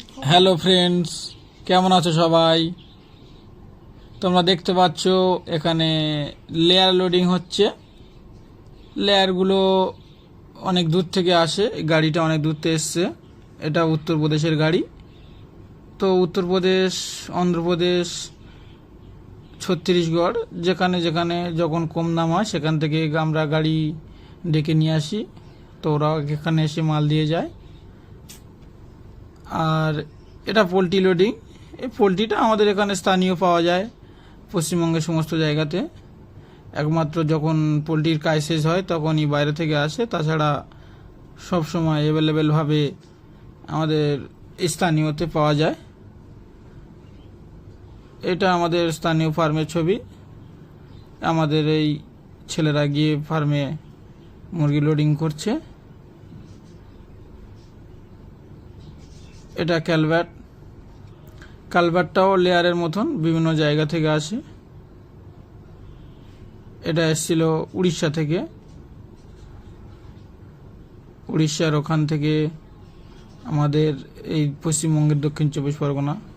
Hello friends কেমন আছো সবাই? তোমরা দেখতে পাচ্ছ, এখানে লেয়ার লোডিং হচ্ছে। লেয়ারগুলো অনেক দূর থেকে আসে। গাড়িটা অনেক দূর থেকে এসছে। এটা উত্তরপ্রদেশের গাড়ি। তো উত্তরপ্রদেশ, অন্ধ্রপ্রদেশ, ছত্তিশগড়, যেখানে যেখানে যখন কম দাম হয়, সেখান থেকে আমরা গাড়ি ডেকে নিয়ে আসি। তো ওরা এখানে এসে মাল দিয়ে যায়। আর এটা পোলট্রি লোডিং এই পোলট্রিটা আমাদের এখানে স্থানীয় পাওয়া যায়, পশ্চিমবঙ্গের সমস্ত জায়গাতে। একমাত্র যখন পোলট্রির কাজ শেষ হয়, তখনই বাইরে থেকে আসে। তাছাড়া সব সময় অ্যাভেলেবেলভাবে আমাদের স্থানীয়তে পাওয়া যায়। এটা আমাদের স্থানীয় ফার্মের ছবি। আমাদের এই ছেলেরা গিয়ে ফার্মে মুরগি লোডিং করছে। এটা ক্যালভার্ট। ক্যালভার্টটাও লেয়ারের মতন বিভিন্ন জায়গা থেকে আসে। এটা এসেছিল উড়িষ্যা থেকে। উড়িষ্যার ওখান থেকে আমাদের এই পশ্চিমবঙ্গের দক্ষিণ চব্বিশ পরগনা।